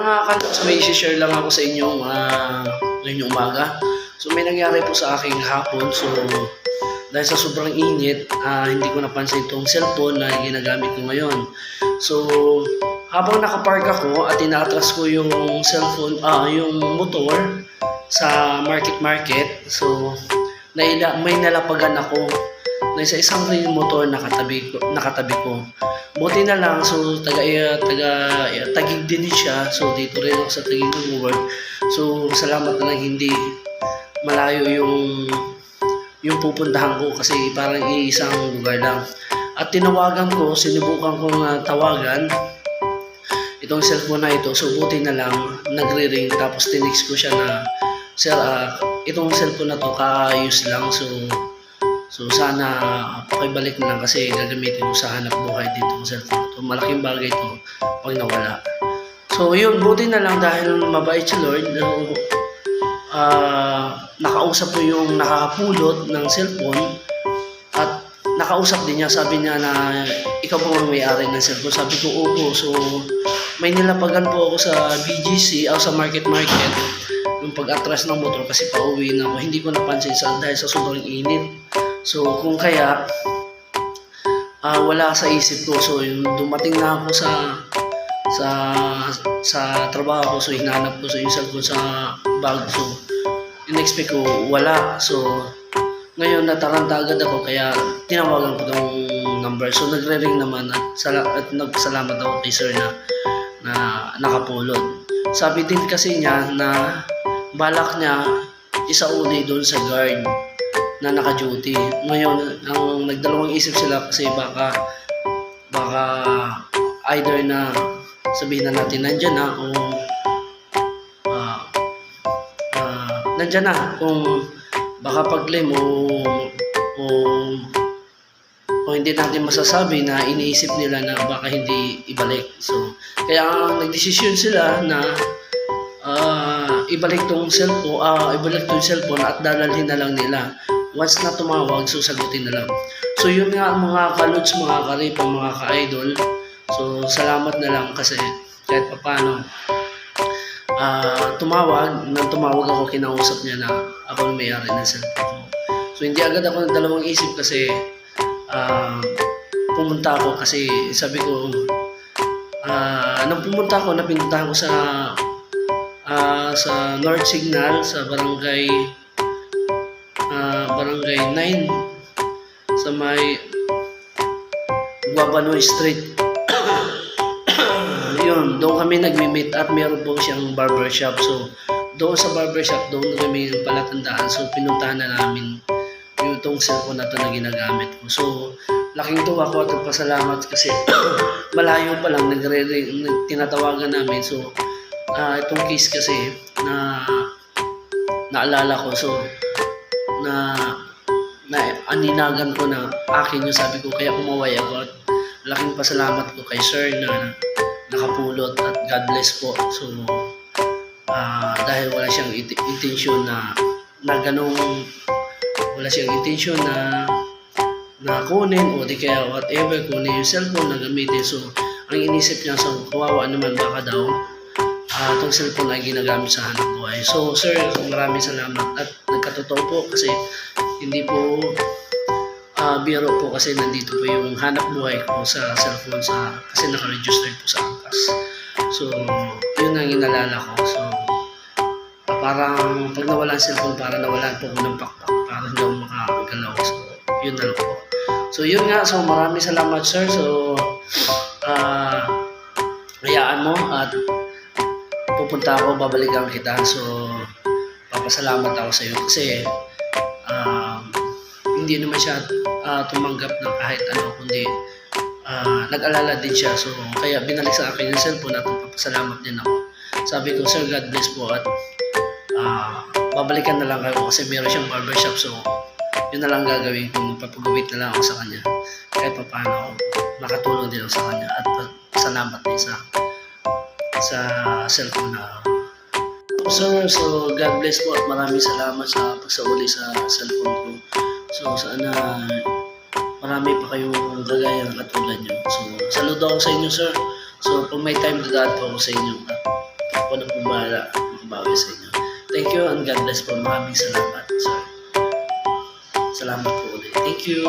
mga kalots, may share lang ako sa inyo uh, ngayong umaga. So may nangyari po sa aking hapon. So dahil sa sobrang init, ah, hindi ko napansin itong cellphone na ginagamit ko ngayon. So habang nakapark ako at inaatras ko yung cellphone, ah, yung motor sa market market. So naila, may nalapagan ako na isa isang ring motor nakatabi ko, nakatabi ko. Buti na lang, so taga, eh, taga, eh, tagig din siya. So dito rin ako sa tagig ng work. So salamat na lang hindi malayo yung yung pupuntahan ko kasi parang iisang lugar lang. At tinawagan ko, sinubukan kong uh, tawagan itong cellphone na ito. So buti na lang nagre-ring tapos tinext ko siya na Sir, ah, itong cellphone na to kaayos lang. So So sana pakibalik na lang kasi gagamitin ko sa hanap buhay dito ng cellphone to. Malaking bagay to pag nawala. So yun, buti na lang dahil mabait si Lord. No, ah, nakausap ko yung nakakapulot ng cellphone at nakausap din niya. Sabi niya na ikaw po may-ari ng cellphone. Sabi ko, opo. So may nilapagan po ako sa BGC o sa market market yung pag-atras ng motor kasi pauwi na ako. Hindi ko napansin sa, dahil sa sobrang init. So, kung kaya, ah wala sa isip ko. So, yung dumating na ako sa sa sa trabaho ko. So, hinanap ko sa yung cellphone sa bag. So, in-expect ko, wala. So, ngayon nataranta agad ako kaya tinawagan ko tong number. So, nagre-ring naman at, sala- at nagsalamat ako kay sir na, na nakapulot. Sabi din kasi niya na balak niya isauli doon sa guard na naka-duty. Ngayon, ang nagdalawang isip sila kasi baka baka either na sabihin na natin nandyan na o ah ah, nandyan na kung baka pag-claim o o o hindi natin masasabi na iniisip nila na baka hindi ibalik. So, kaya ang nagdesisyon sila na ah, ibalik tong cellphone, ah, ibalik tong cellphone at dadalhin na lang nila once na tumawag, so sagutin na lang. So yun nga mga kalods, mga karip, mga ka-idol. So salamat na lang kasi kahit papano ah tumawag, nang tumawag ako, kinausap niya na ako ang may-ari ng cellphone. So hindi agad ako ng dalawang isip kasi ah pumunta ako kasi sabi ko ah nang pumunta ako, napinuntahan ko sa ah sa North Signal sa barangay ah, barangay 9 sa may Guabanoy Street. Yun, doon kami nagmi-meet at meron po siyang barbershop. So, doon sa barbershop, doon kami palatandaan. So, pinuntahan na namin yung itong cellphone na ito na ginagamit ko. So, laking tuwa ko at pasalamat kasi malayo pa lang nagre nag- tinatawagan namin. So, ah, itong case kasi na naalala ko. So, na na aninagan ko na akin yung sabi ko kaya umaway ako at laking pasalamat ko kay sir na nakapulot at God bless po. So ah, dahil wala siyang intention na na ganong wala siyang intention na na kunin o di kaya whatever kunin yung cellphone na gamitin. So ang inisip niya so kawawa naman baka daw ah itong cellphone ay ginagamit sa hanap buhay. So, sir, maraming salamat at nagkatotoo po kasi hindi po ah biro po kasi nandito po yung hanap buhay ko sa cellphone sa kasi naka-register po sa angkas. So, yun ang inalala ko. So, ah, parang pag nawala ang cellphone, parang nawalan po ko ng pakpak. Parang hindi ako makagalaw. So, yun na po. So, yun nga. So, maraming salamat, sir. So, ah hayaan mo at pupunta ako, babalikan kita. So, papasalamat ako sa iyo kasi um, hindi naman siya ah, tumanggap ng kahit ano, kundi ah, nag-alala din siya. So, kaya binalik sa akin yung cellphone at papasalamat din ako. Sabi ko, Sir, God bless po at ah, babalikan na lang kayo kasi meron siyang barbershop. So, yun na lang gagawin ko. Magpapagawit na lang ako sa kanya. Kahit pa paano, makatulong din ako sa kanya at salamat din sa sa cellphone na Sir, so God bless po at maraming salamat sa pagsauli sa cellphone ko. So sana marami pa kayong gagaya ng katulad nyo. So saludo ako sa inyo sir. So pag may time dadaan po ako sa inyo. Ako na po bahala makabawi sa inyo. Thank you and God bless po. Maraming salamat, sir. Salamat po ulit. Thank you.